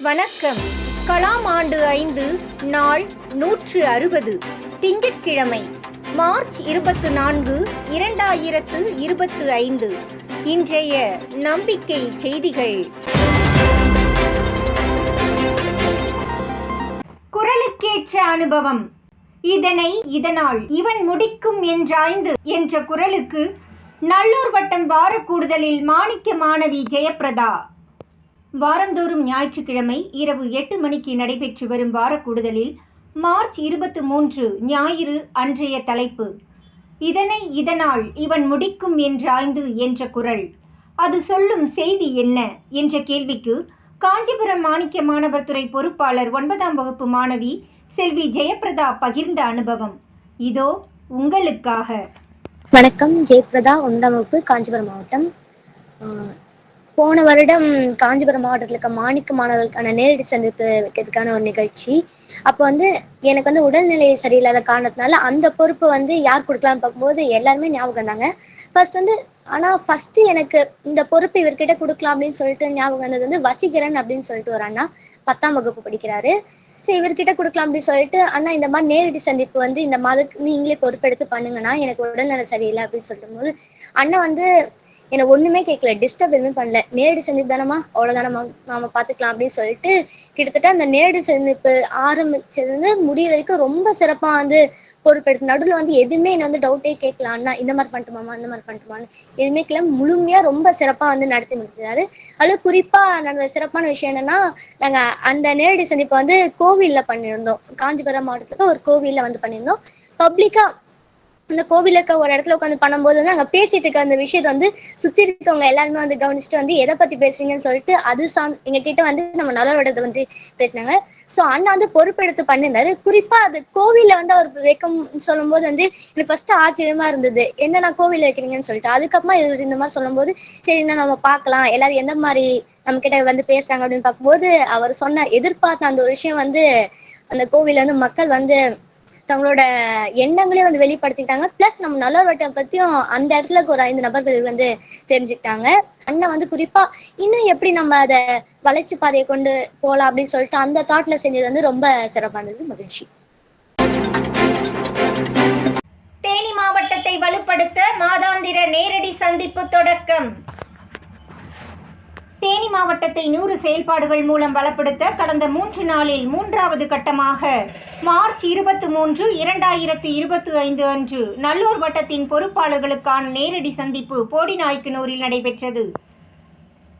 வணக்கம். கலாம் ஆண்டு ஐந்து நாள் நூற்று அறுபது. திங்கட்கிழமை மார்ச் இருபத்து நான்கு இரண்டாயிரத்து இருபத்து ஐந்து. இன்றைய நம்பிக்கை செய்திகள். குரலுக்கேற்ற அனுபவம். இதனை இதனால் இவன் முடிக்கும் என்றாய்ந்து என்ற குரலுக்கு நல்லூர் வட்டம் வார கூடுதலில் மாணிக்க மாணவி ஜெயப்பிரதா. வாரந்தோறும் ஞாயிற்றுக்கிழமை இரவு எட்டு மணிக்கு நடைபெற்று வரும் வாரக்கூடுதலில் மார்ச் இருபத்து மூன்று ஞாயிறு அன்றைய தலைப்பு. இதனை இதனால் இவன் முடிக்கும் என்றாய்ந்து என்ற குரல். அது சொல்லும் செய்தி என்ன? என்ற கேள்விக்கு காஞ்சிபுரம் மாணிக்க மாணவர் துறை பொறுப்பாளர் ஒன்பதாம் வகுப்பு மாணவி செல்வி ஜெயப்பிரதா பகிர்ந்த அனுபவம். இதோ உங்களுக்காக. வணக்கம். ஜெயபிரதா ஒன்பதாம் வகுப்பு காஞ்சிபுரம் மாவட்டம். போன வருடம் காஞ்சிபுரம் மாவட்டத்தில் இருக்க மாணிக்க மாணவர்களுக்கான நேரடி சந்திப்பு வைக்கிறதுக்கான ஒரு நிகழ்ச்சி. அப்போ வந்து எனக்கு வந்து உடல்நிலை சரியில்லாத காரணத்தினால அந்த பொறுப்பு வந்து யார் கொடுக்கலாம்னு பார்க்கும்போது எல்லாருமே ஞாபகம் தாங்க ஃபர்ஸ்ட் வந்து ஆனால் ஃபர்ஸ்ட் எனக்கு இந்த பொறுப்பு இவர்கிட்ட கொடுக்கலாம் அப்படின்னு சொல்லிட்டு ஞாபகம் வந்தது வந்து வசீகரன் அப்படின்னு சொல்லிட்டு ஒரு அண்ணா பத்தாம் வகுப்பு படிக்கிறாரு. சரி இவர்கிட்ட கொடுக்கலாம் அப்படின்னு சொல்லிட்டு அண்ணா இந்த மாதிரி நேரடி சந்திப்பு வந்து இந்த மாதிரி நீங்களே பொறுப்பெடுத்து பண்ணுங்கண்ணா எனக்கு உடல்நிலை சரியில்லை அப்படின்னு சொல்லும் போது வந்து எனக்கு ஒண்ணுமே கேட்கல டிஸ்டர்ப் எதுவுமே பண்ணல. நேரடி சந்திப்பு தானமா அவ்வளோதானம்மா நாம பார்த்துக்கலாம் அப்படின்னு சொல்லிட்டு கிட்டத்தட்ட அந்த நேரடி சந்திப்பு ஆரம்பிச்சது வந்து முடியிற வரைக்கும் ரொம்ப சிறப்பா வந்து பொறுப்பெடுத்து நடுவில் வந்து எதுவுமே என்ன வந்து டவுட்டே கேட்கலாம். அண்ணா இந்த மாதிரி பண்ணிட்டுமாமா இந்த மாதிரி பண்ணட்டுமான்னு எதுவுமே கிளம்ப முழுமையா ரொம்ப சிறப்பா வந்து நடத்தி முடிச்சாரு. அதுல குறிப்பா நடந்த சிறப்பான விஷயம் என்னன்னா நாங்க அந்த நேரடி சந்திப்பை வந்து கோவில்ல பண்ணியிருந்தோம். காஞ்சிபுரம் மாவட்டத்துக்கு ஒரு கோவில்ல வந்து பண்ணியிருந்தோம். பப்ளிக்கா அந்த கோவில இருக்க ஒரு இடத்துல உட்காந்து பண்ணும்போது வந்து அங்க பேசிட்டு இருக்க அந்த விஷயத்தை வந்து சுத்தி இருக்கவங்க எல்லாருமே வந்து கவனிச்சுட்டு வந்து எதை பத்தி பேசுறீங்கன்னு சொல்லிட்டு அது சாம் எங்க கிட்ட வந்து நம்ம நலவடத்தை வந்து பேசினாங்க. சோ அண்ணா வந்து பொறுப்பெடுத்து பண்ணியிருந்தாரு குறிப்பா அது கோவில வந்து அவர் வைக்கும் சொல்லும்போது வந்து எனக்கு ஃபர்ஸ்ட் ஆச்சரியமா இருந்தது. என்ன கோவில வைக்கிறீங்கன்னு சொல்லிட்டு. அதுக்கப்புறமா இவர் இந்த மாதிரி சொல்லும்போது சரி என்ன நம்ம பார்க்கலாம். எல்லாரும் எந்த மாதிரி நம்ம கிட்ட வந்து பேசுறாங்க அப்படின்னு பார்க்கும்போது அவர் சொன்ன எதிர்பார்த்த அந்த ஒரு விஷயம் வந்து அந்த கோவில வந்து மக்கள் வந்து தங்களோட எண்ணங்களையும் வந்து வெளிப்படுத்திட்டாங்க பிளஸ் நம்ம நல்லவர் பத்தியும் அந்த இடத்துல ஒரு ஐந்து நபர்கள் வந்து தெரிஞ்சுக்கிட்டாங்க. அண்ணன் வந்து குறிப்பா இன்னும் எப்படி நம்ம அதை வளர்ச்சி பாதையை கொண்டு போகலாம் அப்படின்னு சொல்லிட்டு அந்த தாட்ல செஞ்சது வந்து ரொம்ப சிறப்பா இருந்தது. மகிழ்ச்சி. தேனி மாவட்டத்தை வலுப்படுத்த மாதாந்திர நேரடி சந்திப்பு தொடக்கம். தேனி மாவட்டத்தை நூறு செயல்பாடுகள் மூலம் பலப்படுத்த கடந்த மூன்று நாளில் மூன்றாவது கட்டமாக மார்ச் இருபத்தி மூன்று இரண்டாயிரத்து இருபத்தி ஐந்து அன்று நல்லூர் வட்டத்தின் பொறுப்பாளர்களுக்கான நேரடி சந்திப்பு போடிநாய்க்கனூரில் நடைபெற்றது.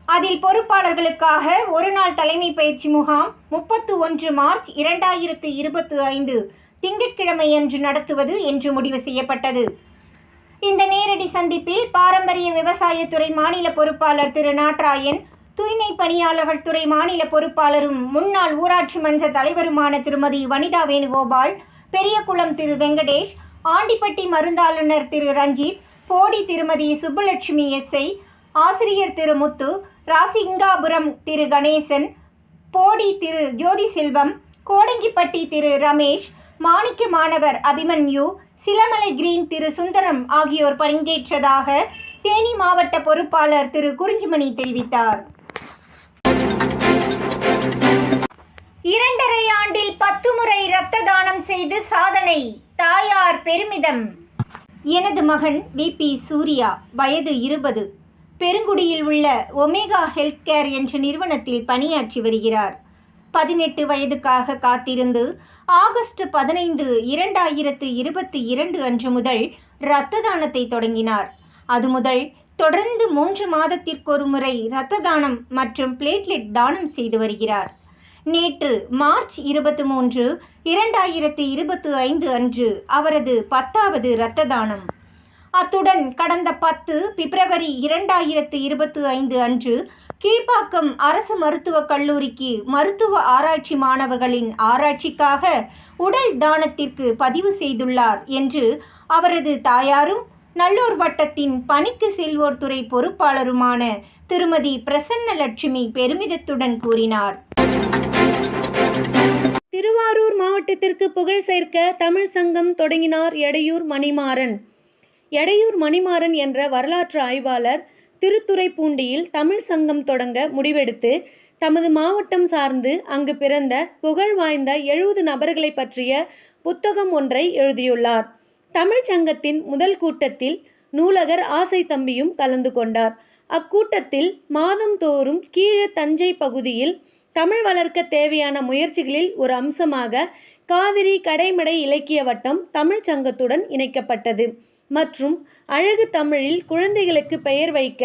அதில் பொறுப்பாளர்களுக்காக ஒரு நாள் தலைமை பயிற்சி முகாம் முப்பத்து ஒன்று மார்ச் இரண்டாயிரத்து இருபத்தி ஐந்து திங்கட்கிழமையன்று நடத்துவது என்று முடிவு செய்யப்பட்டது. இந்த நேரடி சந்திப்பில் பாரம்பரிய விவசாயத்துறை மாநில பொறுப்பாளர் திரு. நாட்ராயன் தூய்மை பணியாளர்கள் துறை மாநில பொறுப்பாளரும் முன்னாள் ஊராட்சி மன்ற தலைவருமான திருமதி வனிதா வேணுகோபால் பெரியகுளம் திரு. வெங்கடேஷ் ஆண்டிப்பட்டி மருந்தாளுநர் திரு. ரஞ்சித் போடி திருமதி சுப்புலட்சுமி எஸ்ஐ ஆசிரியர் திரு. முத்து ராசிங்காபுரம் திரு. கணேசன் போடி திரு. ஜோதி செல்வம் கோடங்கிப்பட்டி திரு. ரமேஷ் மாணிக்க மாணவர் அபிமன்யு சிலமலை கிரீன் திரு சுந்தரம் ஆகியோர் பங்கேற்றதாக தேனி மாவட்ட பொறுப்பாளர் திரு குறிஞ்சிமணி தெரிவித்தார். இரண்டரை ஆண்டில் பத்து முறை இரத்த தானம் செய்து சாதனை தாயார் பெருமிதம். எனது மகன் விபி சூர்யா வயது இருபது. பெருங்குடியில் உள்ள ஒமேகா ஹெல்த் கேர் என்ற நிறுவனத்தில் பணியாற்றி வருகிறார். பதினெட்டு வயதுக்காக காத்திருந்து ஆகஸ்ட் பதினைந்து இரண்டாயிரத்து இருபத்தி இரண்டு அன்று முதல் இரத்த தானத்தை தொடங்கினார். அது முதல் தொடர்ந்து மூன்று மாதத்திற்கொரு முறை இரத்த தானம் மற்றும் பிளேட்லெட் தானம் செய்து வருகிறார். நேற்று மார்ச் இருபத்தி மூன்று இரண்டாயிரத்து இருபத்தி ஐந்து அன்று அவரது பத்தாவது இரத்த தானம். அத்துடன் கடந்த பத்து பிப்ரவரி இரண்டாயிரத்து இருபத்தி ஐந்து அன்று கீழ்ப்பாக்கம் அரசு மருத்துவக் கல்லூரிக்கு மருத்துவ ஆராய்ச்சி மாணவர்களின் ஆராய்ச்சிக்காக உடல் தானத்திற்கு பதிவு செய்துள்ளார் என்று அவரது தாயாரும் நல்லூர் வட்டத்தின் பணிக்கு செல்வோர் துறை பொறுப்பாளருமான திருமதி பிரசன்ன லட்சுமி பெருமிதத்துடன் கூறினார். திருவாரூர் மாவட்டத்திற்கு புகழ் சேர்க்க தமிழ் சங்கம் தொடங்கினார் எடையூர் மணிமாறன். எடையூர் மணிமாறன் என்ற வரலாற்று ஆய்வாளர் திருத்துறைப்பூண்டியில் தமிழ் சங்கம் தொடங்க முடிவெடுத்து தமது மாவட்டம் சார்ந்து அங்கு பிறந்த புகழ் வாய்ந்த எழுபது நபர்களை பற்றிய புத்தகம் ஒன்றை எழுதியுள்ளார். தமிழ்ச் சங்கத்தின் முதல் கூட்டத்தில் நூலகர் ஆசை தம்பியும் கலந்து கொண்டார். அக்கூட்டத்தில் மாதந்தோறும் கீழே தஞ்சை பகுதியில் தமிழ் வளர்க்க தேவையான முயற்சிகளில் ஒரு அம்சமாக காவிரி கடைமடை இலக்கிய வட்டம் தமிழ்ச் சங்கத்துடன் இணைக்கப்பட்டது. மற்றும் அழகு தமிழில் குழந்தைகளுக்கு பெயர் வைக்க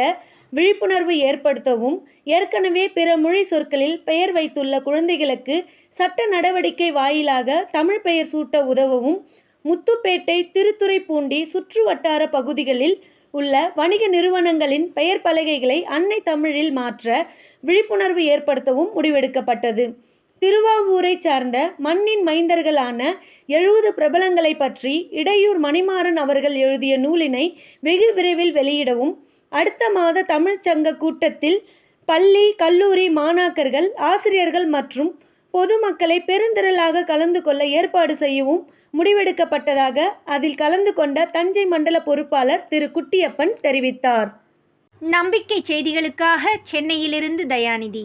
விழிப்புணர்வு ஏற்படுத்தவும் ஏற்கனவே பிற மொழி சொற்களில் பெயர் வைத்துள்ள குழந்தைகளுக்கு சட்ட நடவடிக்கை வாயிலாக தமிழ் பெயர் சூட்ட உதவவும் முத்துப்பேட்டை திருத்துறைப்பூண்டி சுற்று வட்டார பகுதிகளில் உள்ள வணிக நிறுவனங்களின் பெயர் பலகைகளை அன்னை தமிழில் மாற்ற விழிப்புணர்வு ஏற்படுத்தவும் முடிவெடுக்கப்பட்டது. திருவாவூரை சார்ந்த மண்ணின் மைந்தர்களான எழுபது பிரபலங்களை பற்றி இடையூர் மணிமாறன் அவர்கள் எழுதிய நூலினை வெகு விரைவில் வெளியிடவும் அடுத்த மாத தமிழ்ச் சங்க கூட்டத்தில் பள்ளி கல்லூரி மாணாக்கர்கள் ஆசிரியர்கள் மற்றும் பொதுமக்களை பெருந்திரளாக கலந்து கொள்ள ஏற்பாடு செய்யவும் முடிவெடுக்கப்பட்டதாக அதில் கலந்து கொண்ட தஞ்சை மண்டல பொறுப்பாளர் திரு குட்டியப்பன் தெரிவித்தார். நம்பிக்கை செய்திகளுக்காக சென்னையிலிருந்து தயாநிதி.